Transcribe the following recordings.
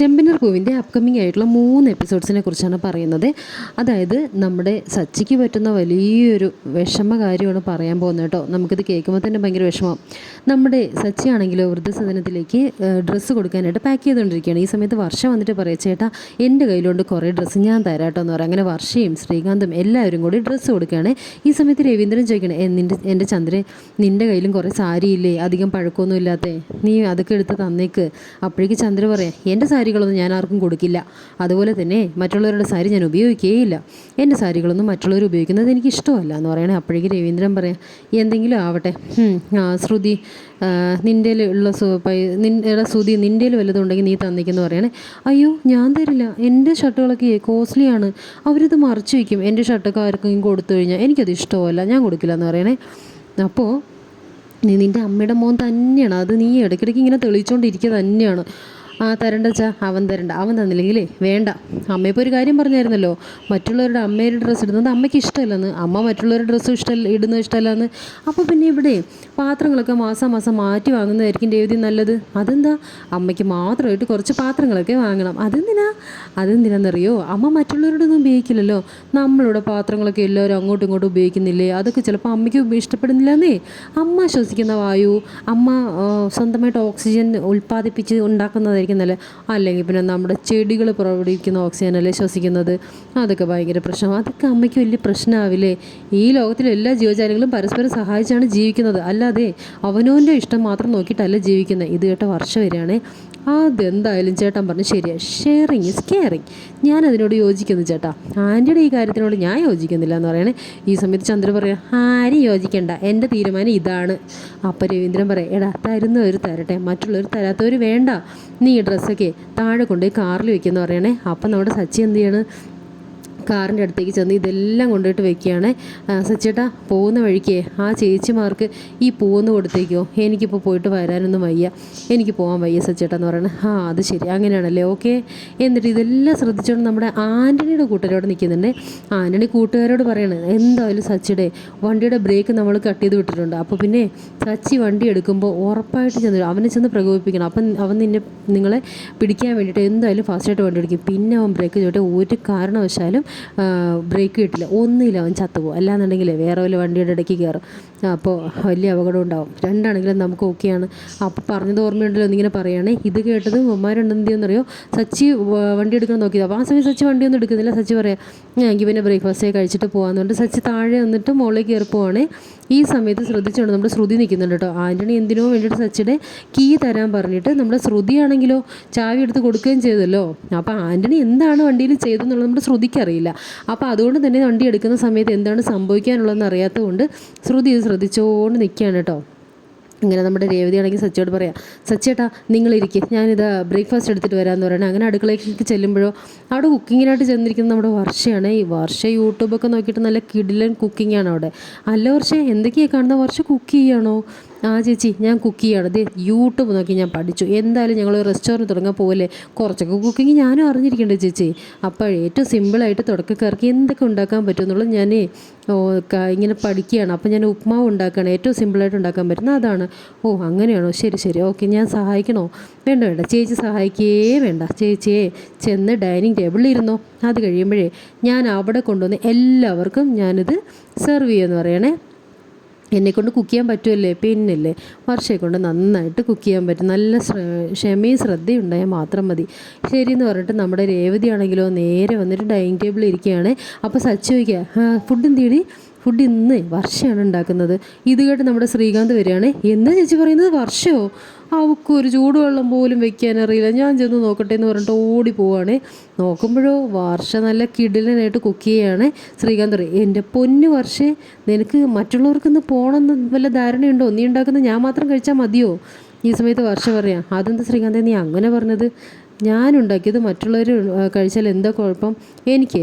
ചെമ്പനർ പൂവിന്റെ അപ്കമിങ് ആയിട്ടുള്ള മൂന്ന് എപ്പിസോഡ്സിനെ കുറിച്ചാണ് പറയുന്നത്. അതായത് നമ്മുടെ സച്ചിക്ക് പറ്റുന്ന വലിയൊരു വിഷമ കാര്യമാണ് പറയാൻ പോകുന്നത് കേട്ടോ. നമുക്കിത് കേൾക്കുമ്പോൾ തന്നെ ഭയങ്കര വിഷമം. നമ്മുടെ സച്ചി ആണെങ്കിലോ വൃദ്ധസദനത്തിലേക്ക് ഡ്രസ്സ് കൊടുക്കാനായിട്ട് പാക്ക് ചെയ്തുകൊണ്ടിരിക്കുകയാണ്. ഈ സമയത്ത് വർഷ വന്നിട്ട് പറയാം ചേട്ടാ എന്റെ കയ്യിലുണ്ട് കുറേ ഡ്രസ്സ് ഞാൻ തരാം കേട്ടോ എന്ന് പറയാം. അങ്ങനെ വർഷയും ശ്രീകാന്തും എല്ലാവരും കൂടി ഡ്രസ്സ് കൊടുക്കുകയാണ്. ഈ സമയത്ത് രവീന്ദ്രൻ ചോദിക്കണേ "എ, നിന്റെ എന്റെ ചന്ദ്രൻ നിന്റെ കയ്യിലും കുറേ സാരിയില്ലേ? അധികം പഴക്കമൊന്നും ഇല്ലാത്തേ. നീ അതൊക്കെ എടുത്ത് തന്നേക്ക്. അപ്പോഴേക്ക് ചന്ദ്ര പറയാം എന്റെ സാരികളൊന്നും ഞാൻ ആർക്കും കൊടുക്കില്ല. അതുപോലെ തന്നെ മറ്റുള്ളവരുടെ സാരി ഞാൻ ഉപയോഗിക്കുകയില്ല എന്റെ സാരികളൊന്നും മറ്റുള്ളവർ ഉപയോഗിക്കുന്നത് എനിക്ക് ഇഷ്ടമല്ല എന്ന് പറയണേ. അപ്പോഴേക്കും രവീന്ദ്രൻ പറയാം എന്തെങ്കിലും ആവട്ടെ. ശ്രുതി നിന്റെ ഉള്ള നിന്റെ ശ്രുതി നിന്റെ വല്ലതും ഉണ്ടെങ്കിൽ നീ തന്നിക്കുന്നു പറയണേ. അയ്യോ ഞാൻ തരില്ല. എന്റെ ഷർട്ടുകളൊക്കെ കോസ്റ്റ്ലിയാണ്. അവരിത് മറച്ചു വയ്ക്കും. എന്റെ ഷർട്ടൊക്കെ ആർക്കെങ്കിലും കൊടുത്തു കഴിഞ്ഞാൽ എനിക്കത് ഇഷ്ടമല്ല. ഞാൻ കൊടുക്കില്ല എന്ന് പറയണേ. അപ്പോൾ നീ നിന്റെ അമ്മയുടെ മോൻ തന്നെയാണ്. അത് നീ ഇടയ്ക്കിടയ്ക്ക് ഇങ്ങനെ തെളിയിച്ചുകൊണ്ടിരിക്കുക തന്നെയാണ്. ആ തരണ്ട ചാ അവൻ തരണ്ട. അവൻ തന്നില്ലെങ്കിലേ വേണ്ട. അമ്മയിപ്പോൾ ഒരു കാര്യം പറഞ്ഞായിരുന്നല്ലോ. മറ്റുള്ളവരുടെ അമ്മയുടെ ഡ്രസ്സ് ഇടുന്നത് അമ്മയ്ക്ക് ഇഷ്ടമല്ലെന്ന്. അമ്മ മറ്റുള്ളവരുടെ ഡ്രസ്സ് ഇഷ്ടമല്ല ഇടുന്നത് ഇഷ്ടമല്ലെന്ന്. അപ്പോൾ പിന്നെ ഇവിടെ പാത്രങ്ങളൊക്കെ മാസം മാസം മാറ്റി വാങ്ങുന്നതായിരിക്കും രേവതി നല്ലത്. അതെന്താ? അമ്മയ്ക്ക് മാത്രമായിട്ട് കുറച്ച് പാത്രങ്ങളൊക്കെ വാങ്ങണം. അതെന്തിനാ? അതെന്തിനാണെന്നറിയോ അമ്മ മറ്റുള്ളവരോടൊന്നും ഉപയോഗിക്കില്ലല്ലോ. നമ്മളുടെ പാത്രങ്ങളൊക്കെ എല്ലാവരും അങ്ങോട്ടും ഇങ്ങോട്ടും ഉപയോഗിക്കുന്നില്ലേ? അതൊക്കെ ചിലപ്പോൾ അമ്മയ്ക്ക് ഇഷ്ടപ്പെടുന്നില്ലെന്നേ. അമ്മ ശ്വസിക്കുന്ന വായു അമ്മ സ്വന്തമായിട്ട് ഓക്സിജൻ ഉൽപ്പാദിപ്പിച്ച് ഉണ്ടാക്കുന്നതായിരിക്കും നല്ല അല്ലെങ്കിൽ പിന്നെ നമ്മുടെ ചെടികൾ പുറപ്പെടുവിക്കുന്ന ഓക്സിജൻ അല്ലേ ശ്വസിക്കുന്നത്? അതൊക്കെ ഭയങ്കര പ്രശ്നം അതൊക്കെ അമ്മയ്ക്ക് വലിയ പ്രശ്നമാവില്ലേ? ഈ ലോകത്തിലെ എല്ലാ ജീവജാലങ്ങളും പരസ്പരം സഹായിച്ചാണ് ജീവിക്കുന്നത്. അല്ലാതെ അവനവന്റെ ഇഷ്ടം മാത്രം നോക്കിയിട്ടല്ല ജീവിക്കുന്നത്. ഇത് കേട്ട വർഷം വരികയാണേ അതെന്തായാലും ചേട്ടൻ പറഞ്ഞു ശരിയാ. ഷെയറിങ് ഇസ് കെയറിങ് ഞാൻ അതിനോട് യോജിക്കുന്നു ചേട്ടാ. ആന്റിയുടെ ഈ കാര്യത്തിനോട് ഞാൻ യോജിക്കുന്നില്ല എന്ന് പറയണേ. ഈ സമയത്ത് ചന്ദ്ര പറയാം ആരും യോജിക്കണ്ട. എന്റെ തീരുമാനം ഇതാണ്. അപ്പം രവീന്ദ്രൻ പറയാം എടാ തരുന്നവർ തരട്ടെ. മറ്റുള്ളവർ തരാത്തവർ വേണ്ട. നീ ഈ ഡ്രസ്സൊക്കെ താഴെ കൊണ്ടുപോയി കാറിൽ വെക്കുമെന്ന് പറയണേ. അപ്പം നമ്മുടെ സച്ചി എന്ത് ചെയ്യാണ്? കാറിന്റെ അടുത്തേക്ക് ചെന്ന് ഇതെല്ലാം കൊണ്ടുപോയിട്ട് വെക്കുകയാണ്. സച്ചേട്ടാ പോകുന്ന വഴിക്ക് ആ ചേച്ചിമാർക്ക് ഈ പൂവെന്ന് കൊടുത്തേക്കോ. എനിക്കിപ്പോൾ പോയിട്ട് വരാനൊന്നും വയ്യ. എനിക്ക് പോകാൻ വയ്യ സച്ചേട്ടാ എന്ന് പറയണേ ആ അത് ശരി. അങ്ങനെയാണല്ലേ? ഓക്കെ. എന്നിട്ട് ഇതെല്ലാം ശ്രദ്ധിച്ചുകൊണ്ട് നമ്മുടെ ആന്റണിയുടെ കൂട്ടരോട് നിൽക്കുന്നുണ്ട്. ആന്റണി കൂട്ടുകാരോട് പറയണത് എന്തായാലും സച്ചിയുടെ വണ്ടിയുടെ ബ്രേക്ക് നമ്മൾ കട്ട് ചെയ്ത് വിട്ടിട്ടുണ്ട്. അപ്പോൾ പിന്നെ സച്ചി വണ്ടി എടുക്കുമ്പോൾ ഉറപ്പായിട്ട് ചെന്ന് അവനെ ചെന്ന് പ്രകോപിപ്പിക്കണം. അപ്പം അവൻ നിന്നെ നിങ്ങളെ പിടിക്കാൻ വേണ്ടിയിട്ട് എന്തായാലും ഫാസ്റ്റായിട്ട് വണ്ടി എടുക്കും പിന്നെ അവൻ ബ്രേക്ക് ചോട്ടെ ഒരു കാരണവശാലും ബ്രേക്ക് കിട്ടില്ല. ഒന്നുമില്ല അവൻ ചത്തുപോകും അല്ലാന്നുണ്ടെങ്കിൽ വേറെ വല്ല വണ്ടിയുടെ ഇടയ്ക്ക് കയറും. അപ്പോൾ വലിയ അപകടം ഉണ്ടാവും. രണ്ടാണെങ്കിലും നമുക്ക് ഓക്കെയാണ് അപ്പോൾ പറഞ്ഞത് ഓർമ്മയുണ്ടല്ലോ എന്നിങ്ങനെ പറയുകയാണെ ഇത് കേട്ടത് ഉമ്മാരുണ്ടെന്ന് ചെയ്യുന്നറിയോ സച്ചി വണ്ടി എടുക്കണം നോക്കിയത്. അപ്പോൾ ആ സമയം സച്ചി വണ്ടിയൊന്നും എടുക്കുന്നില്ല. സച്ചി പറയാം ഞാൻ പിന്നെ ബ്രേക്ക്ഫാസ്റ്റേ കഴിച്ചിട്ട് പോകാമെന്നുണ്ട് സച്ചി താഴെ വന്നിട്ട് മുകളിലേക്ക് കയറി പോവാണേ. ഈ സമയത്ത് ശ്രദ്ധിച്ചുകൊണ്ട് നമ്മുടെ ശ്രുതി നിൽക്കുന്നുണ്ട് കേട്ടോ. ആന്റണി എന്തിനോ വേണ്ടിയിട്ട് സച്ചിയുടെ കീ തരാൻ പറഞ്ഞിട്ട് നമ്മുടെ ശ്രുതിയാണെങ്കിലോ ചാവി എടുത്ത് കൊടുക്കുകയും ചെയ്തല്ലോ. അപ്പോൾ ആന്റണി എന്താണ് വണ്ടിയിൽ ചെയ്തതെന്നുള്ളത് നമ്മുടെ ശ്രുതിക്ക് അറിയില്ല. അപ്പോൾ അതുകൊണ്ട് തന്നെ വണ്ടി എടുക്കുന്ന സമയത്ത് എന്താണ് സംഭവിക്കാനുള്ളതെന്ന് അറിയാത്തതുകൊണ്ട് ശ്രുതി ശ്രദ്ധിച്ചുകൊണ്ട് നിൽക്കുകയാണ് കേട്ടോ. ഇങ്ങനെ നമ്മുടെ രേവതി ആണെങ്കിൽ സച്ചിയോട് പറയാം സച്ചേട്ടാ നിങ്ങളിരിക്കുക ഞാനിത് ബ്രേക്ക്ഫാസ്റ്റ് എടുത്തിട്ട് വരാമെന്ന് പറയണേ. അങ്ങനെ അടുക്കളയിലേക്ക് ചെല്ലുമ്പോഴോ അവിടെ കുക്കിങ്ങിനായിട്ട് ചെന്നിരിക്കുന്നത് നമ്മുടെ വർഷയാണ്. ഈ വർഷ യൂട്യൂബൊക്കെ നോക്കിയിട്ട് നല്ല കിടിലൻ കുക്കിംഗ് ആണ് അവിടെ. അല്ല വർഷ എന്തൊക്കെയാണ് കാണുന്ന? വർഷ കുക്ക് ചെയ്യാണോ? ആ ചേച്ചി ഞാൻ കുക്ക് ചെയ്യണം. യൂട്യൂബ് നോക്കി ഞാൻ പഠിച്ചു. എന്തായാലും ഞങ്ങൾ റെസ്റ്റോറന്റ് തുടങ്ങാൻ പോകല്ലേ കുറച്ചൊക്കെ കുക്കിംഗ് ഞാനും അറിഞ്ഞിരിക്കണ്ടേ ചേച്ചി. അപ്പോൾ ഏറ്റവും സിമ്പിളായിട്ട് തുടക്കക്കാർക്ക് എന്തൊക്കെ ഉണ്ടാക്കാൻ പറ്റുമെന്നുള്ളത് ഞാൻ ഇങ്ങനെ പഠിക്കുകയാണ്. അപ്പോൾ ഞാൻ ഉപ്മാവ് ഉണ്ടാക്കുകയാണ്. ഏറ്റവും സിമ്പിളായിട്ട് ഉണ്ടാക്കാൻ പറ്റുന്ന അതാണ്. ഓ അങ്ങനെയാണോ? ശരി ശരി. ഓക്കെ ഞാൻ സഹായിക്കണോ? വേണ്ട വേണ്ട. ചേച്ചി സഹായിക്കേ വേണ്ട. ചേച്ചിയെ ചെന്ന് ഡൈനിങ് ടേബിളിൽ ഇരുന്നോ? അത് കഴിയുമ്പോഴേ ഞാൻ അവിടെ കൊണ്ടുവന്ന് എല്ലാവർക്കും ഞാനിത് സെർവ് ചെയ്യുമെന്ന് പറയണേ. എന്നെ കൊണ്ട് കുക്ക് ചെയ്യാൻ പറ്റുമല്ലേ പിന്നല്ലേ? വർഷയെ കൊണ്ട് നന്നായിട്ട് കുക്ക് ചെയ്യാൻ പറ്റും. നല്ല ക്ഷമയും ശ്രദ്ധയും ഉണ്ടായാൽ മാത്രം മതി. ശരിയെന്ന് പറഞ്ഞിട്ട് നമ്മുടെ രേവതി ആണെങ്കിലോ നേരെ വന്നിട്ട് ഡൈനിങ് ടേബിളിൽ ഇരിക്കുകയാണ്. അപ്പോൾ സച്ച് ചോദിക്കുക ഫുഡ് എന്തിയടി ഫുഡ് ഇന്ന് വർഷയാണ് ഉണ്ടാക്കുന്നത്. ഇത് കേട്ട് നമ്മുടെ ശ്രീകാന്ത് വരികയാണ്. എന്താ ചേച്ചി പറയുന്നത്? വർഷമോ അവൾക്ക് ഒരു ചൂടുവെള്ളം പോലും വെക്കാൻ അറിയില്ല. ഞാൻ ചെന്ന് നോക്കട്ടെ എന്ന് പറഞ്ഞിട്ട് ഓടി പോവാണ്. നോക്കുമ്പോഴോ വർഷ നല്ല കിടിലനായിട്ട് കുക്ക് ചെയ്യാണ്. ശ്രീകാന്ത് പറയും എന്റെ പൊന്നു വർഷേ നിനക്ക് മറ്റുള്ളവർക്കൊന്ന് പോകണമെന്ന് വല്ല ധാരണയുണ്ടോ? നീ ഉണ്ടാക്കുന്നത് ഞാൻ മാത്രം കഴിച്ചാൽ മതിയോ? ഈ സമയത്ത് വർഷ പറയാം അതെന്താ ശ്രീകാന്ത് നീ അങ്ങനെ പറഞ്ഞത്? ഞാൻ ഉണ്ടാക്കിയത് മറ്റുള്ളവർ കഴിച്ചാൽ എന്താ കുഴപ്പം? എനിക്ക്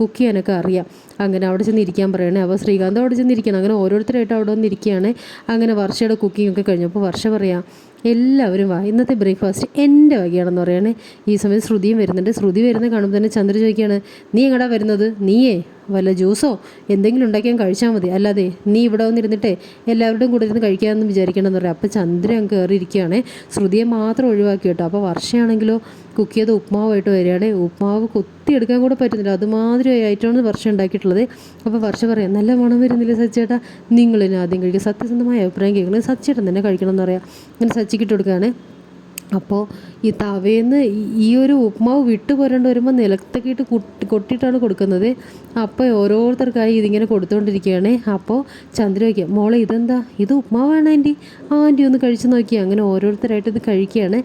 കുക്ക് ചെയ്യാനൊക്കെ അറിയാം. അങ്ങനെ അവിടെ ചെന്ന് ഇരിക്കാൻ പറയണേ. അപ്പോൾ ശ്രീകാന്ത് അവിടെ ചെന്ന് ഇരിക്കണം അങ്ങനെ ഓരോരുത്തരായിട്ട് അവിടെ വന്ന് ഇരിക്കുകയാണ്. അങ്ങനെ വർഷയുടെ കുക്കിംഗ് ഒക്കെ കഴിഞ്ഞു. അപ്പോൾ വർഷ പറയാം എല്ലാവരും വാ. ഇന്നത്തെ ബ്രേക്ക്ഫാസ്റ്റ് എന്റെ വകയാണെന്ന് പറയണേ. ഈ സമയം ശ്രുതിയും വരുന്നുണ്ട്. ശ്രുതി വരുന്ന കാണുമ്പോൾ തന്നെ ചന്ദ്ര ചോദിക്കുകയാണ് നീ എങ്ങടാ വരുന്നത്? നീയേ? വല്ല ജ്യൂസോ? എന്തെങ്കിലും ഉണ്ടാക്കിയാൽ കഴിച്ചാൽ മതി. അല്ലാതെ നീ ഇവിടെ വന്നിരുന്നിട്ടേ എല്ലാവരുടെയും കൂടെ ഇരുന്ന് കഴിക്കാമെന്ന് വിചാരിക്കണമെന്ന് പറയാം. അപ്പോൾ ചന്ദ്രൻ കയറിയിരിക്കുകയാണ് ശ്രുതിയെ മാത്രം ഒഴിവാക്കി കേട്ടോ. അപ്പോൾ വർഷയാണെങ്കിലോ കുക്ക് ചെയ്ത ഉപ്മാവായിട്ട് വരികയാണ് ഉപ്മാവ് കൊത്തിയെടുക്കാൻ കൂടെ പറ്റുന്നില്ല. അതുമാതിരി ആയിട്ടാണ് വർഷം ഉണ്ടാക്കിയിട്ടുള്ളത്. അപ്പോൾ വർഷം പറയാം നല്ല മണം വരുന്നില്ല സച്ചേട്ടാ? നിങ്ങളിനി ആദ്യം കഴിക്കുക സത്യസന്ധമായ അഭിപ്രായം കേൾക്കുന്നത് സച്ചേട്ടൻ തന്നെ കഴിക്കണം എന്ന് പറയാം. അങ്ങനെ സച്ചിക്കിട്ട് കൊടുക്കുകയാണ്. അപ്പോൾ ഈ തവേന്ന് ഈ ഒരു ഉപ്മാവ് വിട്ടു പോരണ്ട് വരുമ്പോൾ നിലത്തേക്കിട്ട് കുട്ടി കൊട്ടിയിട്ടാണ് കൊടുക്കുന്നത്. അപ്പോൾ ഓരോരുത്തർക്കായി ഇതിങ്ങനെ കൊടുത്തുകൊണ്ടിരിക്കുകയാണ് അപ്പോൾ ചന്ദ്ര വയ്ക്കുക മോളെ ഇതെന്താ? ഇത് ഉപ്മാവാണ് ആന്റി ആ ആന്റി ഒന്ന് കഴിച്ചു നോക്കി അങ്ങനെ ഓരോരുത്തരായിട്ട് ഇത് കഴിക്കുകയാണ്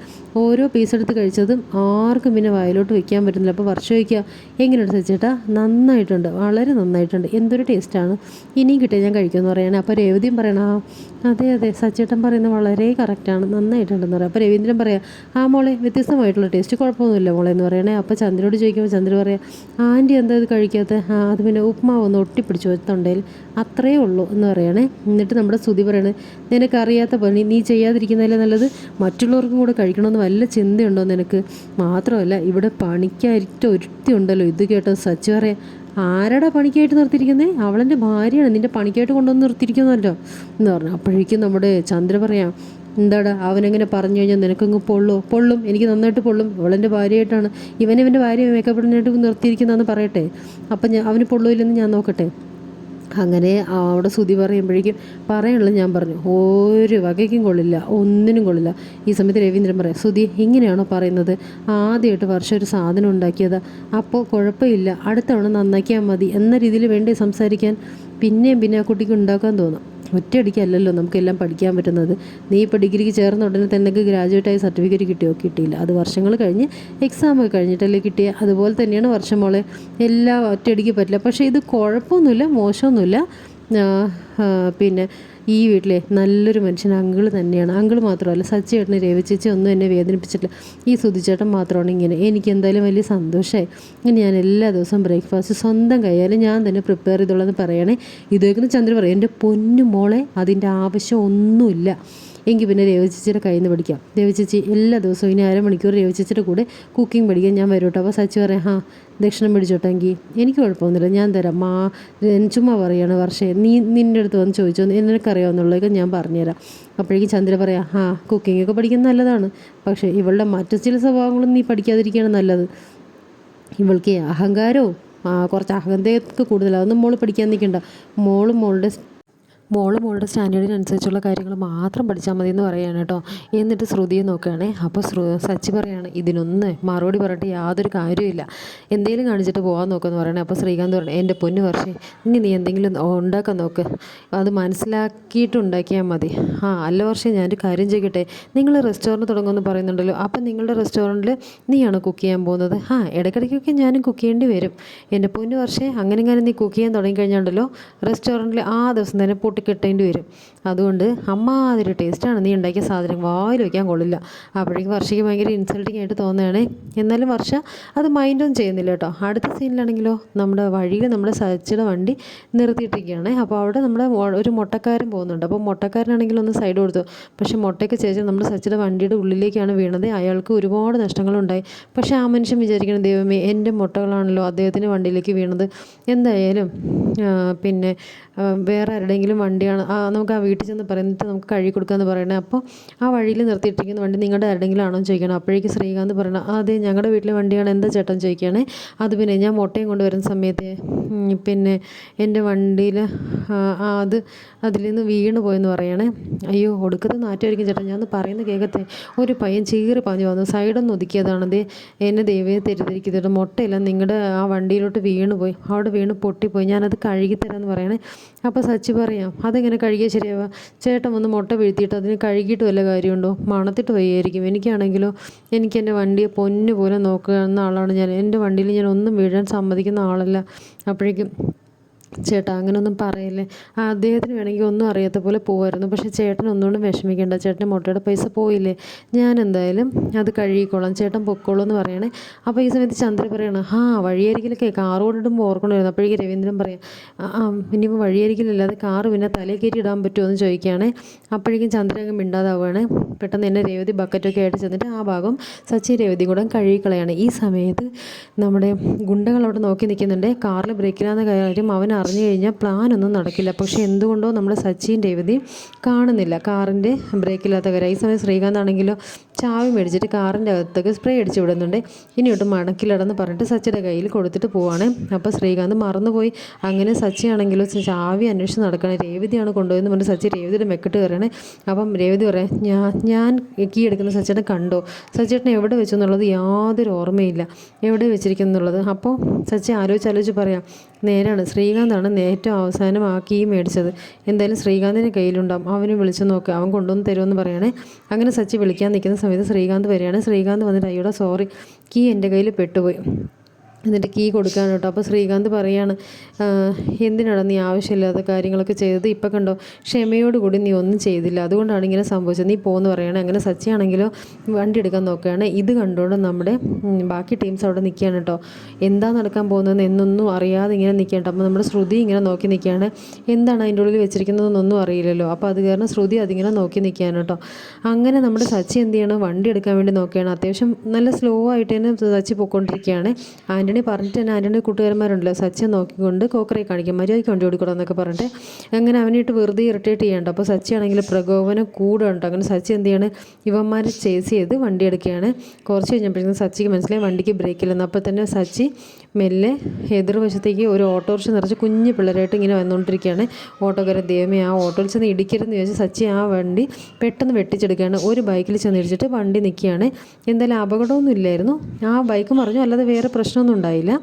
ഓരോ പീസ് എടുത്ത് കഴിച്ചതും ആർക്കും പിന്നെ വായിലോട്ട് വെക്കാൻ പറ്റുന്നില്ല. അപ്പോൾ വർഷം വയ്ക്കുക എങ്ങനെയുണ്ട് സച്ചേട്ടാ നന്നായിട്ടുണ്ട്. വളരെ നന്നായിട്ടുണ്ട്. എന്തൊരു ടേസ്റ്റാണ്. ഇനിയും കിട്ടിയ ഞാൻ കഴിക്കുമെന്ന് പറയുകയാണ് അപ്പോൾ രേവതിയും പറയണം അതെ അതെ. സച്ചേട്ടൻ പറയുന്നത് വളരെ കറക്റ്റാണ് നന്നായിട്ടുണ്ടെന്ന് പറയാം. അപ്പോൾ രവീന്ദ്രൻ പറയാം ആ മോളെ വ്യത്യസ്തമായിട്ടുള്ള ടേസ്റ്റ് കുഴപ്പമൊന്നുമില്ല മോളെ എന്ന് പറയണേ. അപ്പോൾ ചന്ദ്രനോട് ചോദിക്കുമ്പോൾ ചന്ദ്ര പറയാം ആന്റി എന്താ ഇത് കഴിക്കാത്ത? അത് പിന്നെ ഉപ്മാവ് ഒന്ന് ഒട്ടിപ്പിടിച്ചു തൊണ്ടയിൽ. അത്രേ ഉള്ളൂ എന്ന് പറയണേ. എന്നിട്ട് നമ്മുടെ സ്തുതി പറയണേ നിനക്കറിയാത്ത പണി നീ ചെയ്യാതിരിക്കുന്നതല്ലേ നല്ലത്? മറ്റുള്ളവർക്കും കൂടെ കഴിക്കണമെന്ന് വല്ല ചിന്തയുണ്ടോ നിനക്ക്? മാത്രമല്ല ഇവിടെ പണിക്കായിട്ട് ഒരുത്തി ഉണ്ടല്ലോ. ഇത് കേട്ടോ സച്ച് പറയാം ആരുടെ പണിക്കായിട്ട് നിർത്തിയിരിക്കുന്നത് അവളെന്റെ ഭാര്യയാണ്. നിന്റെ പണിക്കായിട്ട് കൊണ്ടുവന്ന് നിർത്തിയിരിക്കുന്നല്ലോ. എന്ന് പറഞ്ഞു. അപ്പോഴേക്കും നമ്മുടെ ചന്ദ്ര പറയാം എന്താടാ അവനെങ്ങനെ പറഞ്ഞു കഴിഞ്ഞാൽ നിനക്കങ്ങ് പൊള്ളോ? പൊള്ളും. എനിക്ക് നന്നായിട്ട് പൊള്ളും. അവളെന്റെ ഭാര്യയായിട്ടാണ്. ഇവൻ ഇവന്റെ ഭാര്യ മേക്കപ്പ് നിർത്തിയിരിക്കുന്നതെന്ന് പറയട്ടെ. അപ്പം ഞാൻ അവന് പൊള്ളൂല്ലെന്ന് ഞാൻ നോക്കട്ടെ? അങ്ങനെ അവിടെ സ്തുതി പറയുമ്പോഴേക്കും പറയാനുള്ളത് ഞാൻ പറഞ്ഞു ഒരു വകയ്ക്കും കൊള്ളില്ല. ഒന്നിനും കൊള്ളില്ല. ഈ സമയത്ത് രവീന്ദ്രൻ പറയാം സ്തുതി ഇങ്ങനെയാണോ പറയുന്നത്? ആദ്യമായിട്ട് വർഷം ഒരു സാധനം ഉണ്ടാക്കിയത്. അപ്പോൾ കുഴപ്പമില്ല. അടുത്തവണ നന്നാക്കിയാൽ മതി. എന്ന രീതിയിൽ വേണ്ടി സംസാരിക്കാൻ? പിന്നെയും പിന്നെ ആ കുട്ടിക്ക് ഉണ്ടാക്കാൻ തോന്നും. ഒറ്റയടിക്കല്ലല്ലോ നമുക്കെല്ലാം പഠിക്കാൻ പറ്റുന്നത്. നീ ഇപ്പോൾ ഡിഗ്രിക്ക് ചേർന്ന ഉടനെ തന്നെ ഗ്രാജുവേറ്റായി സർട്ടിഫിക്കറ്റ് കിട്ടിയോ? കിട്ടിയില്ല. അത് വർഷങ്ങൾ കഴിഞ്ഞ് എക്സാം കഴിഞ്ഞിട്ടല്ലേ കിട്ടിയ. അതുപോലെ തന്നെയാണ് വർഷം മോളെ. എല്ലാം ഒറ്റയടിക്ക് പറ്റില്ല. പക്ഷേ ഇത് കുഴപ്പമൊന്നുമില്ല മോശമൊന്നുമില്ല. പിന്നെ ഈ വീട്ടിലെ നല്ലൊരു മനുഷ്യൻ അങ്കിൾ തന്നെയാണ്. അങ്കിൾ മാത്രമല്ല സച്ചേട്ടന് രവിച്ചേച്ചി ഒന്നും എന്നെ വേദനിപ്പിച്ചിട്ടില്ല. ഈ സുധിച്ചേട്ടൻ മാത്രമാണ് ഇങ്ങനെ. എനിക്ക് എന്തായാലും വലിയ സന്തോഷമായി ഇങ്ങനെ ഞാൻ എല്ലാ ദിവസവും ബ്രേക്ക്ഫാസ്റ്റ് സ്വന്തം കൈയാലും ഞാൻ തന്നെ പ്രിപ്പയർ ചെയ്തോളാന്ന് പറയണേ. ഇതേക്കുന്ന ചന്ദ്ര പറയും എന്റെ പൊന്നു മോളെ അതിന്റെ ആവശ്യം ഒന്നുമില്ല. എങ്കിൽ പിന്നെ രവിചേച്ചിയുടെ കയ്യിൽ നിന്ന് പഠിക്കാം. രവിചേച്ചി എല്ലാ ദിവസവും ഇനി അരമണിക്കൂർ രവിചേച്ചിയുടെ കൂടെ കുക്കിംഗ് പഠിക്കാൻ ഞാൻ വരും കേട്ടോ അപ്പോൾ സച്ചി പറയാം ഹാ ദക്ഷിണം പിടിച്ചോട്ടെങ്കിൽ എനിക്ക് കുഴപ്പമൊന്നുമില്ല ഞാൻ തരാം. മാ ചുമ്മാ പറയാണ് വർഷേ. നീ നിന്റെ അടുത്ത് വന്ന് ചോദിച്ചോ നിനക്കറിയാവുന്നുള്ളതൊക്കെ ഞാൻ പറഞ്ഞുതരാം. അപ്പോഴേക്കും ചന്ദ്ര പറയാം കുക്കിംഗ് ഒക്കെ പഠിക്കുന്നത് നല്ലതാണ്. പക്ഷേ ഇവളുടെ മറ്റു ചില സ്വഭാവങ്ങളും നീ പഠിക്കാതിരിക്കുകയാണ് നല്ലത്. ഇവൾക്ക് അഹങ്കാരവും കുറച്ച് അഹന്തയൊക്കെ കൂടുതലാണ് അതൊന്നും മോൾ പഠിക്കാൻ നിൽക്കണ്ട. മോളും മോളുടെ മോൾ മോളുടെ സ്റ്റാൻഡേർഡിനനുസരിച്ചുള്ള കാര്യങ്ങൾ മാത്രം പഠിച്ചാൽ മതി എന്ന് പറയുകയാണ് കേട്ടോ. എന്നിട്ട് ശ്രുതിയെ നോക്കുകയാണേ. അപ്പോൾ ശ്രു സച്ചി പറയാണ് ഇതിനൊന്ന് മറുപടി പറഞ്ഞിട്ട് യാതൊരു കാര്യമില്ല എന്തെങ്കിലും കാണിച്ചിട്ട് പോകാൻ നോക്കുമെന്ന് പറയണേ. അപ്പോൾ ശ്രീകാന്ത് പറഞ്ഞു എന്റെ പൊന്നു വർഷേ ഇനി നീ എന്തെങ്കിലും ഉണ്ടാക്കാൻ നോക്ക്. അത് മനസ്സിലാക്കിയിട്ട് ഉണ്ടാക്കിയാൽ മതി. ആ അല്ല വർഷേ ഞാനൊരു കാര്യം ചെയ്യട്ടെ നിങ്ങൾ റെസ്റ്റോറന്റ് തുടങ്ങുമെന്ന് പറയുന്നുണ്ടല്ലോ. അപ്പം നിങ്ങളുടെ റെസ്റ്റോറന്റിൽ നീയാണ് കുക്ക് ചെയ്യാൻ പോകുന്നത്? ആ ഇടയ്ക്കിടയ്ക്കൊക്കെ ഞാനും കുക്ക് ചെയ്യേണ്ടി വരും. എന്റെ പൊന്നു വർഷേ അങ്ങനെ ഇങ്ങനെ നീ കുക്ക് ചെയ്യാൻ തുടങ്ങിക്കഴിഞ്ഞാണ്ടല്ലോ റെസ്റ്റോറന്റിൽ ആ ദിവസം തന്നെ പൊട്ടിക്കിട്ടേണ്ടി വരും. അതുകൊണ്ട് അമ്മാതിരി ടേസ്റ്റാണ് നീ ഉണ്ടാക്കിയ സാധനം വായിൽ വയ്ക്കാൻ കൊള്ളില്ല. അപ്പോഴേക്കും വർഷയ്ക്ക് ഭയങ്കര ഇൻസൾട്ടിങ് ആയിട്ട് തോന്നുകയാണേ. എന്നാലും വർഷ അത് മൈൻഡൊന്നും ചെയ്യുന്നില്ല കേട്ടോ. അടുത്ത സീനിലാണെങ്കിലോ നമ്മുടെ വഴിയിൽ നമ്മുടെ സച്ചിയുടെ വണ്ടി നിർത്തിയിട്ടിരിക്കുകയാണ്. അപ്പോൾ അവിടെ നമ്മുടെ ഒരു മുട്ടക്കാരൻ പോകുന്നുണ്ട്. അപ്പോൾ മുട്ടക്കാരനാണെങ്കിൽ ഒന്ന് സൈഡ് കൊടുത്തു. പക്ഷേ മുട്ടയ്ക്ക് ചേച്ചി നമ്മുടെ സച്ചിയുടെ വണ്ടിയുടെ ഉള്ളിലേക്കാണ് വീണത്. അയാൾക്ക് ഒരുപാട് നഷ്ടങ്ങളുണ്ടായി. പക്ഷേ ആ മനുഷ്യൻ വിചാരിക്കണം ദൈവമേ എന്റെ മുട്ടകളാണല്ലോ അദ്ദേഹത്തിന്റെ വണ്ടിയിലേക്ക് വീണത്. എന്തായാലും പിന്നെ വേറെ ആരുടെയെങ്കിലും വണ്ടിയാണ്. നമുക്ക് ആ വീട്ടിൽ ചെന്ന് പറയുന്നിട്ട് നമുക്ക് കഴുകി കൊടുക്കാമെന്ന് പറയണേ. അപ്പോൾ ആ വഴിയിൽ നിർത്തിയിട്ടിരിക്കുന്ന വണ്ടി നിങ്ങളുടെ ആരുടെങ്കിലും ആണോ ചോദിക്കണം. അപ്പോഴേക്ക് ശ്രീകാന്ത് പറയണം അതെ ഞങ്ങളുടെ വീട്ടിലെ വണ്ടിയാണ്. എന്താ ചേട്ടൻ ചോദിക്കുകയാണേ അത് പിന്നെ ഞാൻ മുട്ടയും കൊണ്ടുവരുന്ന സമയത്ത് പിന്നെ എന്റെ വണ്ടിയിൽ അത് അതിൽ നിന്ന് വീണ് പോയെന്ന് പറയണേ. അയ്യോ ഒടുക്കത്തെ നാറ്റമായിരിക്കും ചേട്ടാ. ഞാൻ പറയുന്നത് കേൾക്കത്തെ ഒരു പയ്യൻ ചീറി പാഞ്ഞു വന്നു. സൈഡൊന്ന് ഒതുക്കിയതാണത് എന്നെ ദൈവം തെറ്റിദ്ധരിക്കുന്നത് മുട്ടയില്ല നിങ്ങളുടെ ആ വണ്ടിയിലോട്ട് വീണ് പോയി. അവിടെ വീണ് പൊട്ടിപ്പോയി. ഞാനത് കഴുകിത്തരാമെന്ന് പറയണേ. അപ്പോൾ സച്ചി പറയാം അതെങ്ങനെ കഴുകിയാൽ ശരിയാവുക? ചേട്ടൻ വന്ന് മുട്ട വീഴ്ത്തിയിട്ട് അതിന് കഴുകിയിട്ട് വല്ല കാര്യമുണ്ടോ? മണത്തിട്ട് വയ്യായിരിക്കും. എനിക്കാണെങ്കിലോ എനിക്ക് എന്റെ വണ്ടിയെ പൊന്നു പോലെ നോക്കുന്ന ആളാണ് ഞാൻ. എന്റെ വണ്ടിയിൽ ഞാൻ ഒന്നും വീഴാൻ സമ്മതിക്കുന്ന ആളല്ല. അപ്പോഴേക്കും ചേട്ടാ അങ്ങനൊന്നും പറയല്ലേ? ആ അദ്ദേഹത്തിന് വേണമെങ്കിൽ ഒന്നും അറിയാത്ത പോലെ പോകുമായിരുന്നു പക്ഷേ ചേട്ടൻ ഒന്നുകൊണ്ടും വിഷമിക്കേണ്ട. ചേട്ടന്റെ മുട്ടയുടെ പൈസ പോയില്ലേ? ഞാൻ എന്തായാലും അത് കഴുകിക്കോളാം. ചേട്ടൻ പൊക്കോളൂ എന്ന് പറയണേ. അപ്പോൾ ഈ സമയത്ത് ചന്ദ്ര പറയണം ആ വഴിയരികിലൊക്കെ കാറ് കൊണ്ടിടുമ്പോൾ ഓർക്കണമായിരുന്നു. അപ്പോഴേക്കും രവീന്ദ്രൻ പറയാം ആ ഇനിയിപ്പോൾ വഴിയരികിലല്ലാതെ കാറ് പിന്നെ തലയിൽ കയറ്റി ഇടാൻ പറ്റുമോ? എന്ന് ചോദിക്കുകയാണേ. അപ്പോഴേക്കും ചന്ദ്ര അങ്ങ് മിണ്ടാതാവുകയാണ്. പെട്ടെന്ന് എന്നെ രേവതി ബക്കറ്റൊക്കെ ആയിട്ട് ചെന്നിട്ട് ആ ഭാഗം സച്ചി രേവതി കൂടെ കഴുകിക്കളയാണ്. ഈ സമയത്ത് നമ്മുടെ ഗുണ്ടകൾ അവിടെ നോക്കി നിൽക്കുന്നുണ്ട്. കാറിൽ ബ്രേക്കിലാന്ന കാര്യം അവൻ അറിഞ്ഞു കഴിഞ്ഞാൽ പ്ലാനൊന്നും നടക്കില്ല. പക്ഷേ എന്തുകൊണ്ടോ നമ്മൾ സച്ചിൻ രേവതി കാണുന്നില്ല. കാറിന്റെ ബ്രേക്കില്ലാത്ത കാര്യം. ഈ സമയം ശ്രീകാന്ത് ആണെങ്കിലോ ചാവി മേടിച്ചിട്ട് കാറിന്റെ അകത്തേക്ക് സ്പ്രേ അടിച്ച് വിടുന്നുണ്ട്. ഇനിയോട്ട് മണക്കിലടന്ന് പറഞ്ഞിട്ട് സച്ചിയുടെ കയ്യിൽ കൊടുത്തിട്ട് പോവാണ്. അപ്പോൾ ശ്രീകാന്ത് മറന്നുപോയി. അങ്ങനെ സച്ചി ആണെങ്കിലോ ചാവി അന്വേഷിച്ച് നടക്കണം. രേവതിയാണ് കൊണ്ടുപോയെന്ന് പറഞ്ഞ് സച്ചി രേവതിയുടെ മെക്കിട്ട് കയറണേ അപ്പം രേവതി പറയാം ഞാൻ ഞാൻ കീ എടുക്കുന്ന സച്ചേട്ടൻ കണ്ടോ? സച്ചേട്ടൻ എവിടെ വെച്ചു എന്നുള്ളത് യാതൊരു ഓർമ്മയില്ല. എവിടെ വെച്ചിരിക്കുന്നുള്ളത് അപ്പോൾ സച്ചി ആലോചിച്ച് ആലോചിച്ച് പറയാം നേരാണ്. ശ്രീകാന്താണ് ഏറ്റവും അവസാനം ആ കീ മേടിച്ചത്. എന്തായാലും ശ്രീകാന്തിന്റെ കയ്യിലുണ്ടാവും. അവനെ വിളിച്ചു നോക്കുക അവൻ കൊണ്ടുവന്ന് തരുമെന്ന് പറയണേ. അങ്ങനെ സച്ചി വിളിക്കാൻ നിൽക്കുന്ന സമയത്ത് ശ്രീകാന്ത് വരികയാണ്. ശ്രീകാന്ത് വന്നിട്ട് അയ്യോടെ സോറി കീ എന്റെ കയ്യിൽ പെട്ടുപോയി. എന്നിട്ട് കീ കൊടുക്കാൻ കേട്ടോ. അപ്പോൾ ശ്രീകാന്ത് പറയാണ് എന്തിനാണ് നീ ആവശ്യമില്ലാത്ത കാര്യങ്ങളൊക്കെ ചെയ്തത്? ഇപ്പം കണ്ടോ ക്ഷമയോടുകൂടി നീ ഒന്നും ചെയ്തില്ല. അതുകൊണ്ടാണ് ഇങ്ങനെ സംഭവിച്ചത്. നീ പോകുന്നു പറയുകയാണ് അങ്ങനെ സച്ചിയാണെങ്കിലോ വണ്ടി എടുക്കാൻ നോക്കുകയാണ്. ഇത് കണ്ടോണ്ട് നമ്മുടെ ബാക്കി ടീംസ് അവിടെ നിൽക്കുകയാണ് കേട്ടോ. എന്താ നടക്കാൻ പോകുന്നതെന്ന് എന്നൊന്നും അറിയാതെ ഇങ്ങനെ നിൽക്കുകയാണ്. അപ്പോൾ നമ്മുടെ ശ്രുതി ഇങ്ങനെ നോക്കി നിൽക്കുകയാണ്. എന്താണ് അതിന്റെ ഉള്ളിൽ വെച്ചിരിക്കുന്നതെന്നൊന്നും അറിയില്ലല്ലോ. അപ്പോൾ അത് കാരണം ശ്രുതി അതിങ്ങനെ നോക്കി നിൽക്കുകയാണ് കേട്ടോ. അങ്ങനെ നമ്മുടെ സച്ചി എന്ത് ചെയ്യണം? വണ്ടി എടുക്കാൻ വേണ്ടി നോക്കുകയാണ്. അത്യാവശ്യം നല്ല സ്ലോ ആയിട്ട് തന്നെ സച്ചി പോയിക്കൊണ്ടിരിക്കുകയാണ്. ആന്റണി പറഞ്ഞിട്ട് തന്നെ ആന്റണി കൂട്ടുകാരന്മാരുണ്ടല്ലോ സച്ചിൻ നോക്കിക്കൊണ്ട് കോക്കറെ കാണിക്കും മര്യാദയ്ക്ക് വണ്ടി ഓടിക്കൂടാ എന്നൊക്കെ പറഞ്ഞിട്ട് അങ്ങനെ അവനിട്ട് വെറുതെ ഇറിറ്റേറ്റ് ചെയ്യണ്ട. അപ്പോൾ സച്ചി ആണെങ്കിൽ പ്രകോപനം കൂടുണ്ട് അങ്ങനെ സച്ചി എന്ത് ചെയ്യാണ് ഇവന്മാരെ ചേസ് ചെയ്ത് വണ്ടി എടുക്കുകയാണ്. കുറച്ച് കഴിഞ്ഞപ്പോഴേക്കും സച്ചിക്ക് മനസ്സിലായി വണ്ടിക്ക് ബ്രേക്കില്ലെന്ന് അപ്പോൾ തന്നെ സച്ചി മെല്ലെ എതിർവശത്തേക്ക് ഒരു ഓട്ടോറിക്ഷ നിറച്ച് കുഞ്ഞു പിള്ളേരായിട്ട് ഇങ്ങനെ വന്നുകൊണ്ടിരിക്കുകയാണ്. ഓട്ടോക്കാരൻ ദൈവമേ ആ ഓട്ടോയിൽ ചെന്ന് ഇടിക്കരുതെന്ന് ചോദിച്ചാൽ സച്ചി ആ വണ്ടി പെട്ടെന്ന് വെട്ടിച്ചെടുക്കുകയാണ്. ഒരു ബൈക്കിൽ ചെന്ന് ഇടിച്ചിട്ട് വണ്ടി നിൽക്കുകയാണ്. എന്തായാലും അപകടമൊന്നും ഇല്ലായിരുന്നു. ആ ബൈക്ക് മറിഞ്ഞു. അല്ലാതെ വേറെ പ്രശ്നമൊന്നും ഉണ്ടായില്ല.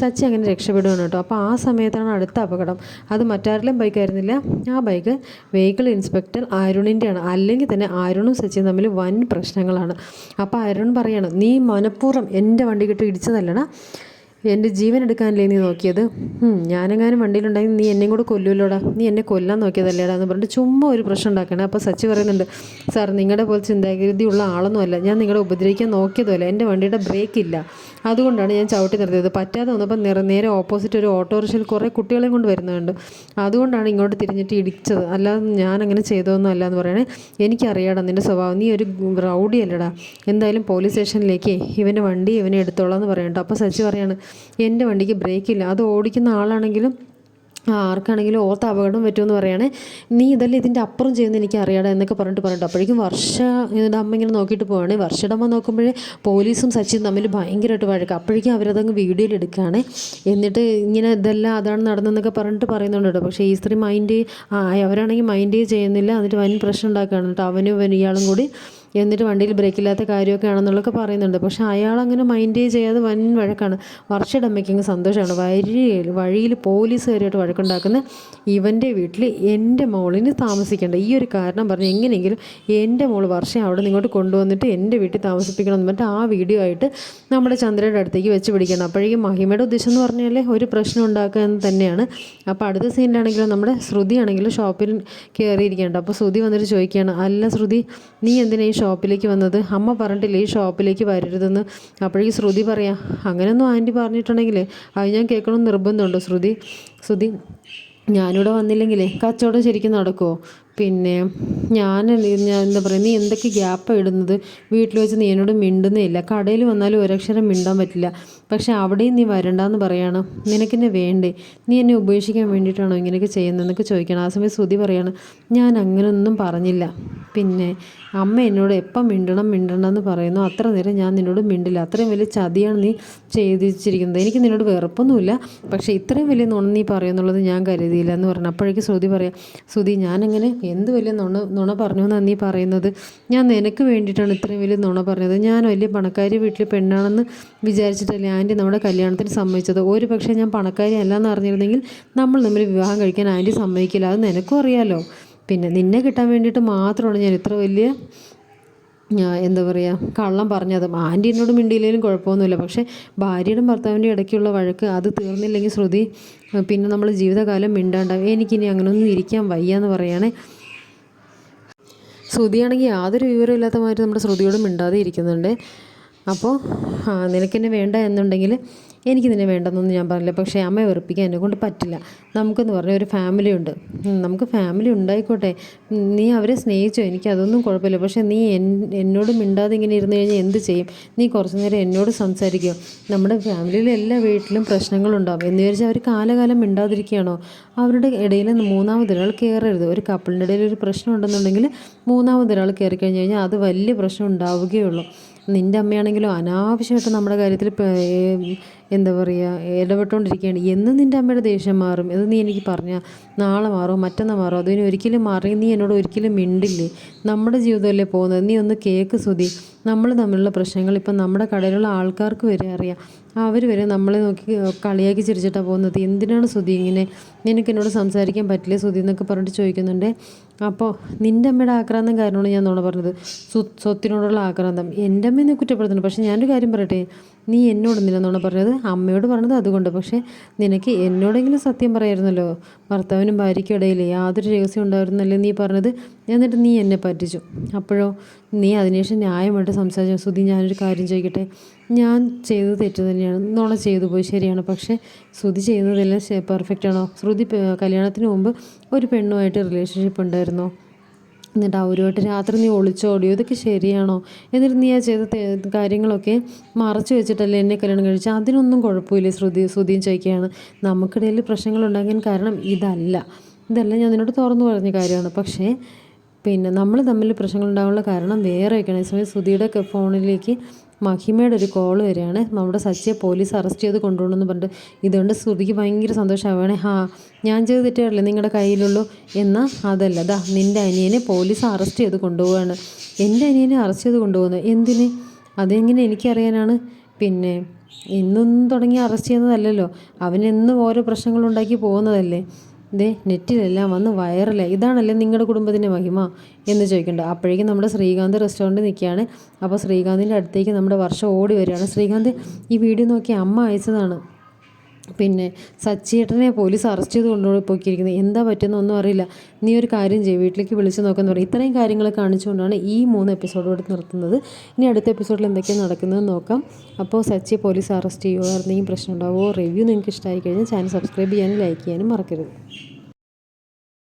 സച്ചി അങ്ങനെ രക്ഷപ്പെടുകയാണ് കേട്ടോ. അപ്പോൾ ആ സമയത്താണ് അടുത്ത അപകടം. അത് മറ്റാരിലും ബൈക്കായിരുന്നില്ല ആ ബൈക്ക് വെഹിക്കിൾ ഇൻസ്പെക്ടർ അരുണിന്റെയാണ് അല്ലെങ്കിൽ തന്നെ അരുണും സച്ചിയും തമ്മിൽ വൻ പ്രശ്നങ്ങളാണ്. അപ്പോൾ അരുൺ പറയാണ് നീ മനഃപൂർവം എന്റെ വണ്ടി കിട്ടി ഇടിച്ചതല്ലടാ. എന്റെ ജീവൻ എടുക്കാനല്ലേ നീ നോക്കിയത്? ഞാനെങ്ങാനും വണ്ടിയിലുണ്ടായി നീ എന്നെയും കൂടെ കൊല്ലുമല്ലോടാ നീ എന്നെ കൊല്ലാൻ നോക്കിയതല്ലേടാ എന്ന് പറഞ്ഞിട്ട് ചുമ്മാ ഒരു പ്രശ്നം ഉണ്ടാക്കണേ. അപ്പോൾ സച്ചി പറയുന്നുണ്ട് സാർ നിങ്ങളുടെ പോലെ ചിന്താഗതിയുള്ള ആളൊന്നുമല്ല. ഞാൻ നിങ്ങളെ ഉപദ്രവിക്കാൻ നോക്കിയതുമല്ല. എന്റെ വണ്ടിയുടെ ബ്രേക്ക് ഇല്ല. അതുകൊണ്ടാണ് ഞാൻ ചവിട്ടി നിർത്തിയത്. പറ്റാതെ വന്നപ്പോൾ നിറ നേരെ ഓപ്പോസിറ്റ് ഒരു ഓട്ടോറിക്ഷയിൽ കുറേ കുട്ടികളെയും കൊണ്ട് വരുന്നുണ്ട്. അതുകൊണ്ടാണ് ഇങ്ങോട്ട് തിരിഞ്ഞിട്ട് ഇടിച്ചത്. അല്ലാതെ ഞാൻ അങ്ങനെ ചെയ്തതൊന്നും അല്ല എന്ന് പറയണേ. എനിക്കറിയാടാ നിന്റെ സ്വഭാവം. നീ ഒരു റൗഡി അല്ലടാ എന്തായാലും പോലീസ് സ്റ്റേഷനിലേക്ക് ഇവന്റെ വണ്ടി ഇവനെ എടുത്തോളാം എന്ന് പറയട്ടോ അപ്പോൾ സച്ചി പറയാണ് എന്റെ വണ്ടിക്ക് ബ്രേക്കില്ല. അത് ഓടിക്കുന്ന ആളാണെങ്കിലും ആർക്കാണെങ്കിലും ഓർത്ത അപകടം പറ്റുമെന്ന് പറയുകയാണെ നീ ഇതല്ലേ ഇതിന്റെ അപ്പുറം ചെയ്യുന്ന എനിക്ക് അറിയാടാ എന്നൊക്കെ പറഞ്ഞിട്ട് പറഞ്ഞിട്ട് അപ്പോഴേക്കും വർഷ ഇതിന്റെ അമ്മ ഇങ്ങനെ നോക്കിയിട്ട് പോവാണ്. വർഷയുടെ അമ്മ നോക്കുമ്പോഴേ പോലീസും സച്ചിനും തമ്മിൽ ഭയങ്കരമായിട്ട് വഴക്ക്. അപ്പോഴേക്കും അവരതങ്ങ് വീഡിയോയിൽ എടുക്കുകയാണ്. എന്നിട്ട് ഇങ്ങനെ ഇതെല്ലാം അതാണ് നടന്നതെന്നൊക്കെ പറഞ്ഞിട്ട് പറയുന്നുണ്ട് കേട്ടോ. പക്ഷേ ഈ സ്ത്രീ മൈൻഡ് അവരാണെങ്കിൽ മൈൻഡ് ചെയ്യുന്നില്ല. എന്നിട്ട് വൻ പ്രശ്നം ഉണ്ടാക്കുകയാണ് കേട്ടോ. അവനും ഇയാളും കൂടി എന്നിട്ട് വണ്ടിയിൽ ബ്രേക്കില്ലാത്ത കാര്യമൊക്കെ ആണെന്നുള്ളതൊക്കെ പറയുന്നുണ്ട്. പക്ഷെ അയാൾ അങ്ങനെ മൈൻഡ് ചെയ്യാതെ വൻ വഴക്കാണ്. വർഷയുടെ അങ്ങ് സന്തോഷമാണ്. വഴിയിൽ വഴിയിൽ പോലീസുകാരായിട്ട് വഴക്കുണ്ടാക്കുന്ന ഇവന്റെ വീട്ടിൽ എന്റെ മോളിന് താമസിക്കേണ്ട. ഈ ഒരു കാരണം പറഞ്ഞ് എങ്ങനെയെങ്കിലും എന്റെ മോൾ വർഷം അവിടെ നിങ്ങോട്ട് കൊണ്ടുവന്നിട്ട് എന്റെ വീട്ടിൽ താമസിപ്പിക്കണം എന്ന് പറഞ്ഞിട്ട് ആ വീഡിയോ ആയിട്ട് നമ്മുടെ ചന്ദ്രയുടെ അടുത്തേക്ക് വെച്ച് പിടിക്കണം അപ്പോഴേക്കും മഹിമയുടെ ഉദ്ദേശം എന്ന് പറഞ്ഞാൽ ഒരു പ്രശ്നം ഉണ്ടാക്കുക എന്ന് തന്നെയാണ്. അപ്പോൾ അടുത്ത സീനിലാണെങ്കിലും നമ്മുടെ ശ്രുതി ആണെങ്കിലും ഷോപ്പിൽ കയറിയിരിക്കേണ്ട അപ്പോൾ ശ്രുതി വന്നിട്ട് ചോദിക്കുകയാണ് അല്ല ശ്രുതി നീ എന്തിനാ ഈ ഷോപ്പിലേക്ക് വന്നത്. അമ്മ പറഞ്ഞിട്ടില്ല ഈ ഷോപ്പിലേക്ക് വരരുതെന്ന്. അപ്പോഴേക്ക് ശ്രുതി പറയാം അങ്ങനെയൊന്നും ആന്റി പറഞ്ഞിട്ടുണ്ടെങ്കിൽ അത് ഞാൻ കേൾക്കണമെന്ന് നിർബന്ധമുണ്ടോ ശ്രുതി. ശ്രുതി ഞാനിവിടെ വന്നില്ലെങ്കിലേ കച്ചവടം ശരിക്കും നടക്കുമോ പിന്നെ ഞാൻ ഞാൻ എന്താ പറയുക നീ എന്തൊക്കെ ഗ്യാപ്പ് ഇടുന്നത്? വീട്ടിൽ വെച്ച് നീ എന്നോട് മിണ്ടുന്നേ ഇല്ല. കടയിൽ വന്നാലും ഒരക്ഷരം മിണ്ടാൻ പറ്റില്ല. പക്ഷെ അവിടെയും നീ വരണ്ടെന്ന് പറയണം. നിനക്കെന്നെ വേണ്ടേ? നീ എന്നെ ഉപേക്ഷിക്കാൻ വേണ്ടിയിട്ടാണോ ഇങ്ങനെയൊക്കെ ചെയ്യുന്നതെന്നൊക്കെ ചോദിക്കണം. ആ സമയം ശ്രുതി പറയാണ് ഞാൻ അങ്ങനെയൊന്നും പറഞ്ഞില്ല. പിന്നെ അമ്മ എന്നോട് എപ്പം മിണ്ടണം മിണ്ടണം എന്ന് പറയുന്നു. അത്ര നേരം ഞാൻ നിന്നോട് മിണ്ടില്ല. അത്രയും വലിയ ചതിയാണ് നീ ചെയ്തിരിക്കുന്നത് എനിക്ക് നിന്നോട് വെറുപ്പൊന്നുമില്ല. പക്ഷേ ഇത്രയും വലിയ നുണ നീ പറയുന്നുള്ളത് ഞാൻ കരുതിയില്ല എന്ന് പറഞ്ഞു അപ്പോഴേക്കും ശ്രുതി പറയാം ശ്രുതി ഞാനങ്ങനെ എന്ത് വലിയ നുണ നുണ പറഞ്ഞു എന്നാണ് നീ പറയുന്നത്? ഞാൻ നിനക്ക് വേണ്ടിയിട്ടാണ് ഇത്രയും വലിയ നുണ പറഞ്ഞത്. ഞാൻ വലിയ പണക്കാരി വീട്ടിൽ പെണ്ണാണെന്ന് വിചാരിച്ചിട്ടല്ലേ ആന്റി നമ്മുടെ കല്യാണത്തിന് സമ്മതിച്ചത്? ഒരു പക്ഷേ ഞാൻ പണക്കാരി അല്ലെന്ന് അറിഞ്ഞിരുന്നെങ്കിൽ നമ്മൾ തമ്മിൽ വിവാഹം കഴിക്കാൻ ആന്റി സമ്മതിക്കില്ല. അത് നിനക്കും അറിയാമല്ലോ പിന്നെ നിന്നെ കിട്ടാൻ വേണ്ടിയിട്ട് മാത്രമാണ് ഞാൻ ഇത്ര വലിയ എന്താ പറയുക കള്ളം പറഞ്ഞത്. ആന്റി എന്നോട് മിണ്ടിയില്ലെങ്കിലും കുഴപ്പമൊന്നുമില്ല. പക്ഷേ ഭാര്യയുടെ ഭർത്താവിന്റെ ഇടയ്ക്കുള്ള വഴക്ക് അത് തീർന്നില്ലെങ്കിൽ ശ്രുതി പിന്നെ നമ്മൾ ജീവിതകാലം മിണ്ടാണ്ടാവും. എനിക്കിനി അങ്ങനെയൊന്നും ഇരിക്കാൻ വയ്യ എന്ന് പറയുകയാണെ ശ്രുതിയാണെങ്കിൽ യാതൊരു വിവരമില്ലാത്ത മാതിരി നമ്മുടെ ശ്രുതിയോട് മിണ്ടാതെ ഇരിക്കുന്നുണ്ട്. അപ്പോൾ നിനക്കെന്നെ വേണ്ട എന്നുണ്ടെങ്കിൽ എനിക്ക് നിന്നെ വേണ്ടെന്നൊന്നും ഞാൻ പറഞ്ഞില്ല. പക്ഷേ അമ്മയെ വെറുപ്പിക്കാൻ എന്നെ കൊണ്ട് പറ്റില്ല. നമുക്കെന്ന് പറഞ്ഞ ഒരു ഫാമിലി ഉണ്ട്. നമുക്ക് ഫാമിലി ഉണ്ടായിക്കോട്ടെ. നീ അവരെ സ്നേഹിച്ചോ? എനിക്ക് അതൊന്നും കുഴപ്പമില്ല. പക്ഷേ നീ എന്നോട് മിണ്ടാതെ ഇങ്ങനെ ഇരുന്ന് കഴിഞ്ഞാൽ എന്ത് ചെയ്യും? നീ കുറച്ച് നേരം എന്നോട് സംസാരിക്കുക നമ്മുടെ ഫാമിലിയിലെ എല്ലാ വീട്ടിലും പ്രശ്നങ്ങളുണ്ടാവും. എന്ന് വിചാരിച്ചാൽ അവർ കാലകാലം മിണ്ടാതിരിക്കുകയാണോ? അവരുടെ ഇടയിൽ മൂന്നാമതൊരാൾ കയറരുത്. ഒരു കപ്പിളിന്റെ ഇടയിൽ ഒരു പ്രശ്നം ഉണ്ടെന്നുണ്ടെങ്കിൽ മൂന്നാമതൊരാൾ കയറി കഴിഞ്ഞ് കഴിഞ്ഞാൽ അത് വലിയ പ്രശ്നം ഉണ്ടാവുകയുള്ളൂ. നിന്റെ അമ്മയാണെങ്കിലും അനാവശ്യമായിട്ട് നമ്മുടെ കാര്യത്തിൽ എന്താ പറയുക ഇടപെട്ടുകൊണ്ടിരിക്കുകയാണ് എന്ന് നിന്റെ അമ്മയുടെ ദേഷ്യം മാറും. ഇത് നീ എനിക്ക് പറഞ്ഞാൽ നാളെ മാറോ മറ്റന്നാൾ മാറോ അതിന് ഒരിക്കലും മാറി നീ എന്നോട് ഒരിക്കലും മിണ്ടില്ലേ? നമ്മുടെ ജീവിതമല്ലേ പോകുന്നത്? നീ ഒന്ന് കേക്ക് സുതി നമ്മൾ തമ്മിലുള്ള പ്രശ്നങ്ങൾ ഇപ്പം നമ്മുടെ കടയിലുള്ള ആൾക്കാർക്ക് വരെ അറിയാം. അവർ വരെ നമ്മളെ നോക്കി കളിയാക്കി ചിരിച്ചിട്ടാണ് പോകുന്നത്. എന്തിനാണ് സുധി ഇങ്ങനെ? നിനക്ക് എന്നോട് സംസാരിക്കാൻ പറ്റില്ല സുധി എന്നൊക്കെ പറഞ്ഞിട്ട് ചോദിക്കുന്നുണ്ട്. അപ്പോൾ നിന്റെ അമ്മയുടെ ആക്രാന്തം കാരണമാണ് ഞാൻ നുണ പറഞ്ഞത്. സ്വ സ്വത്തിനോടുള്ള ആക്രാന്തം. എന്റെ അമ്മയെന്നെ കുറ്റപ്പെടുത്തുന്നുണ്ട് പക്ഷേ ഞാനൊരു കാര്യം പറയട്ടെ? നീ എന്നോട് എന്തിനാ പറഞ്ഞത് അമ്മയോട് പറഞ്ഞത് അതുകൊണ്ട്. പക്ഷേ നിനക്ക് എന്നോടെങ്കിലും സത്യം പറയായിരുന്നല്ലോ. ഭർത്താവിനും ഭാര്യയ്ക്കും ഇടയിൽ യാതൊരു രഹസ്യം ഉണ്ടായിരുന്നല്ലേ നീ പറഞ്ഞത്. എന്നിട്ട് നീ എന്നെ പറ്റിച്ചു. അപ്പോഴോ നീ അതിനുശേഷം ന്യായമായിട്ട് സംസാരിച്ചു. സുധി ഞാനൊരു കാര്യം ചോദിക്കട്ടെ? ഞാൻ ചെയ്തത് തെറ്റ് തന്നെയാണ്. നോളെ ചെയ്തു പോയി. ശരിയാണ്. പക്ഷേ ശ്രുതി ചെയ്യുന്നതെല്ലാം പെർഫെക്റ്റ് ആണോ? ശ്രുതി കല്യാണത്തിന് മുമ്പ് ഒരു പെണ്ണുമായിട്ട് റിലേഷൻഷിപ്പ് ഉണ്ടായിരുന്നോ? എന്നിട്ട് അവരുമായിട്ട് രാത്രി നീ ഒളിച്ചോടിയോ? ഇതൊക്കെ ശരിയാണോ? എന്നിട്ട് നീ ആ ചെയ്ത കാര്യങ്ങളൊക്കെ മറച്ചു വെച്ചിട്ടല്ലേ എന്നെ കല്യാണം കഴിച്ചാൽ അതിനൊന്നും കുഴപ്പമില്ല ശ്രുതി ശ്രുതിയും ചോദിക്കുകയാണ്. നമുക്കിടയിൽ പ്രശ്നങ്ങൾ ഉണ്ടാകാൻ കാരണം ഇതല്ല. ഇതല്ല ഞാൻ നിന്നോട് തുറന്നു പറഞ്ഞ കാര്യമാണ്. പക്ഷേ പിന്നെ നമ്മൾ തമ്മിൽ പ്രശ്നങ്ങൾ ഉണ്ടാകാനുള്ള കാരണം വേറെ ഒക്കെയാണ് ഈ സമയം ശ്രുതിയുടെ ഫോണിലേക്ക് മഹിമയുടെ ഒരു കോൾ വരികയാണ്. നമ്മുടെ സച്ചിയെ പോലീസ് അറസ്റ്റ് ചെയ്ത് കൊണ്ടുപോകണമെന്ന് പറഞ്ഞിട്ട് ഇതുകൊണ്ട് ശ്രുതിക്ക് ഭയങ്കര സന്തോഷമാവുകയാണ്. ഹാ ഞാൻ ചെയ്ത് തെറ്റുകാരല്ലേ നിങ്ങളുടെ കയ്യിലുള്ളൂ? എന്നാൽ അതല്ല. ദാ നിന്റെ അനിയനെ പോലീസ് അറസ്റ്റ് ചെയ്ത് കൊണ്ടുപോവുകയാണ്. എന്റെ അനിയനെ അറസ്റ്റ് ചെയ്ത് കൊണ്ടുപോകുന്നത് എന്തിന്? അതെങ്ങനെ എനിക്കറിയാനാണ്? പിന്നെ ഇന്നൊന്നും തുടങ്ങി അറസ്റ്റ് ചെയ്യുന്നതല്ലല്ലോ. അവനെന്നും ഓരോ പ്രശ്നങ്ങളുണ്ടാക്കി പോകുന്നതല്ലേ? ദേ നെറ്റിലെല്ലാം വന്ന് വൈറലായി ഇതാണല്ലേ നിങ്ങളുടെ കുടുംബത്തിന്റെ മഹിമ എന്ന് ചോദിക്കണ്ട. അപ്പോഴേക്കും നമ്മുടെ ശ്രീകാന്ത് റെസ്റ്റോറന്റ് നിൽക്കുകയാണ്. അപ്പോൾ ശ്രീകാന്തിന്റെ അടുത്തേക്ക് നമ്മുടെ വർഷം ഓടി വരികയാണ്. ശ്രീകാന്ത് ഈ വീഡിയോ നോക്കി അമ്മ അയച്ചതാണ്. പിന്നെ സച്ചിയേട്ടനെ പോലീസ് അറസ്റ്റ് ചെയ്ത് കൊണ്ടുപോയി പോയിക്കിരിക്കുന്നത് എന്താ പറ്റുന്നൊന്നും അറിയില്ല. നീ ഒരു കാര്യം ചെയ്യും. വീട്ടിലേക്ക് വിളിച്ച് നോക്കാന്ന് പറയും. ഇത്രയും കാര്യങ്ങൾ കാണിച്ചുകൊണ്ടാണ് ഈ മൂന്ന് എപ്പിസോഡ് ഇവിടെ നിർത്തുന്നത്. ഇനി അടുത്ത എപ്പിസോഡിൽ എന്തൊക്കെയാണ് നടക്കുന്നതെന്ന് നോക്കാം. അപ്പോൾ സച്ചിയെ പോലീസ് അറസ്റ്റ് ചെയ്യുമോ എന്തെങ്കിലും പ്രശ്നം ഉണ്ടാവുമോ? റിവ്യൂ നിങ്ങൾക്ക് ഇഷ്ടമായി കഴിഞ്ഞാൽ ചാനൽ സബ്സ്ക്രൈബ് ചെയ്യാനും ലൈക്ക് ചെയ്യാനും മറക്കരുത്.